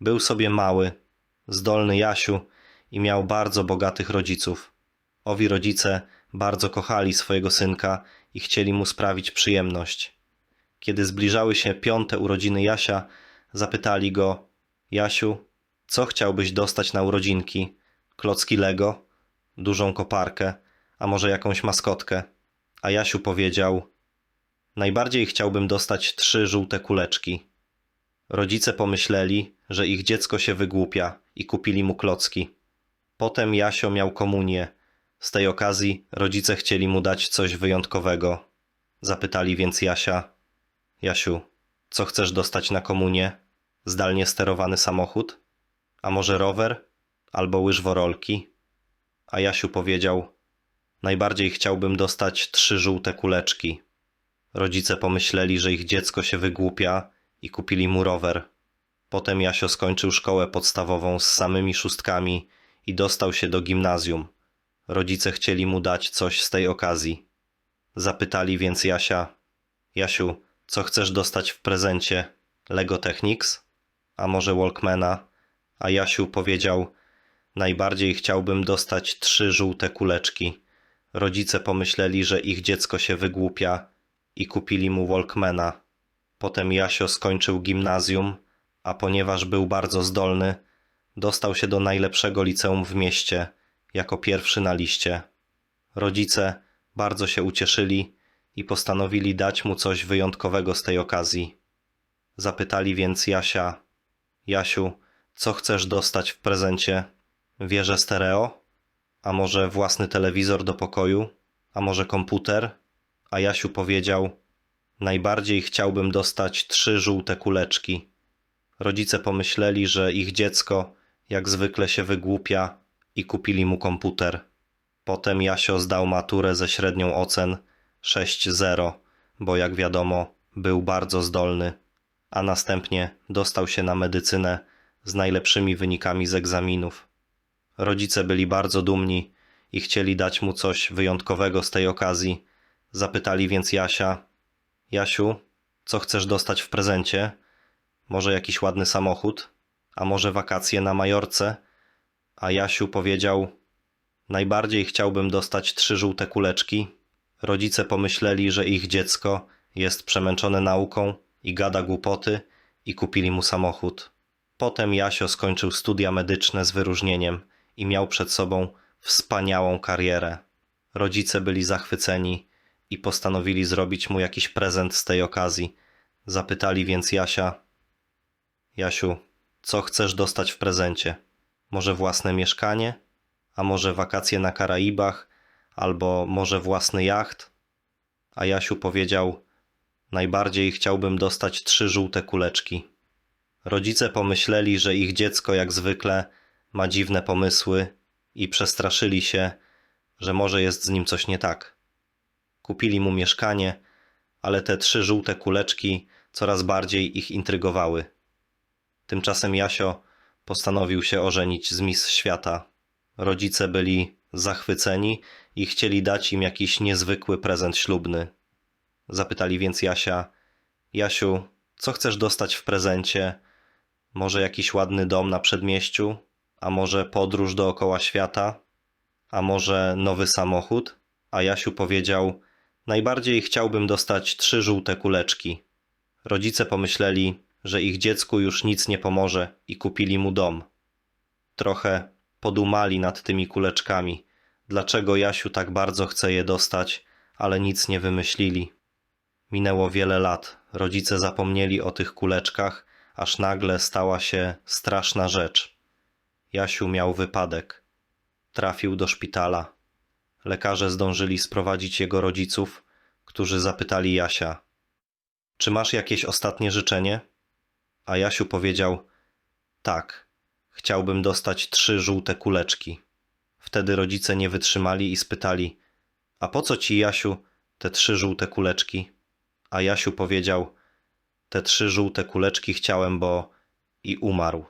Był sobie mały, zdolny Jasiu i miał bardzo bogatych rodziców. Owi rodzice bardzo kochali swojego synka i chcieli mu sprawić przyjemność. Kiedy zbliżały się piąte urodziny Jasia, zapytali go: Jasiu, co chciałbyś dostać na urodzinki? Klocki Lego, dużą koparkę, a może jakąś maskotkę? A Jasiu powiedział: Najbardziej chciałbym dostać trzy żółte kuleczki. Rodzice pomyśleli, że ich dziecko się wygłupia i kupili mu klocki. Potem Jasio miał komunię. Z tej okazji rodzice chcieli mu dać coś wyjątkowego. Zapytali więc Jasia: Jasiu, co chcesz dostać na komunię? Zdalnie sterowany samochód? A może rower? Albo łyżworolki? A Jasiu powiedział: Najbardziej chciałbym dostać trzy żółte kuleczki. Rodzice pomyśleli, że ich dziecko się wygłupia i kupili mu rower. Potem Jasio skończył szkołę podstawową z samymi szóstkami i dostał się do gimnazjum. Rodzice chcieli mu dać coś z tej okazji. Zapytali więc Jasia: Jasiu, co chcesz dostać w prezencie? Lego Technics? A może Walkmana? A Jasiu powiedział: Najbardziej chciałbym dostać trzy żółte kuleczki. Rodzice pomyśleli, że ich dziecko się wygłupia i kupili mu Walkmana. Potem Jasio skończył gimnazjum, a ponieważ był bardzo zdolny, dostał się do najlepszego liceum w mieście, jako pierwszy na liście. Rodzice bardzo się ucieszyli i postanowili dać mu coś wyjątkowego z tej okazji. Zapytali więc Jasia: Jasiu, co chcesz dostać w prezencie? Wieżę stereo? A może własny telewizor do pokoju? A może komputer? A Jasiu powiedział: Najbardziej chciałbym dostać trzy żółte kuleczki. Rodzice pomyśleli, że ich dziecko jak zwykle się wygłupia i kupili mu komputer. Potem Jasio zdał maturę ze średnią ocen 6.0, bo jak wiadomo, był bardzo zdolny, a następnie dostał się na medycynę z najlepszymi wynikami z egzaminów. Rodzice byli bardzo dumni i chcieli dać mu coś wyjątkowego z tej okazji. Zapytali więc Jasia: Jasiu, co chcesz dostać w prezencie? Może jakiś ładny samochód? A może wakacje na Majorce? A Jasiu powiedział: Najbardziej chciałbym dostać trzy żółte kuleczki. Rodzice pomyśleli, że ich dziecko jest przemęczone nauką i gada głupoty i kupili mu samochód. Potem Jasio skończył studia medyczne z wyróżnieniem i miał przed sobą wspaniałą karierę. Rodzice byli zachwyceni i postanowili zrobić mu jakiś prezent z tej okazji. Zapytali więc Jasia: Jasiu, co chcesz dostać w prezencie? Może własne mieszkanie? A może wakacje na Karaibach? Albo może własny jacht? A Jasiu powiedział: Najbardziej chciałbym dostać trzy żółte kuleczki. Rodzice pomyśleli, że ich dziecko jak zwykle ma dziwne pomysły i przestraszyli się, że może jest z nim coś nie tak. Kupili mu mieszkanie, ale te trzy żółte kuleczki coraz bardziej ich intrygowały. Tymczasem Jasio postanowił się ożenić z Miss Świata. Rodzice byli zachwyceni i chcieli dać im jakiś niezwykły prezent ślubny. Zapytali więc Jasia: Jasiu, co chcesz dostać w prezencie? Może jakiś ładny dom na przedmieściu? A może podróż dookoła świata? A może nowy samochód? A Jasiu powiedział: Najbardziej chciałbym dostać trzy żółte kuleczki. Rodzice pomyśleli, że ich dziecku już nic nie pomoże i kupili mu dom. Trochę podumali nad tymi kuleczkami, dlaczego Jasiu tak bardzo chce je dostać, ale nic nie wymyślili. Minęło wiele lat, rodzice zapomnieli o tych kuleczkach, aż nagle stała się straszna rzecz. Jasiu miał wypadek. Trafił do szpitala. Lekarze zdążyli sprowadzić jego rodziców, którzy zapytali Jasia: Czy masz jakieś ostatnie życzenie? A Jasiu powiedział: Tak, chciałbym dostać trzy żółte kuleczki. Wtedy rodzice nie wytrzymali i spytali: A po co ci, Jasiu, te trzy żółte kuleczki? A Jasiu powiedział: Te trzy żółte kuleczki chciałem, bo. i umarł.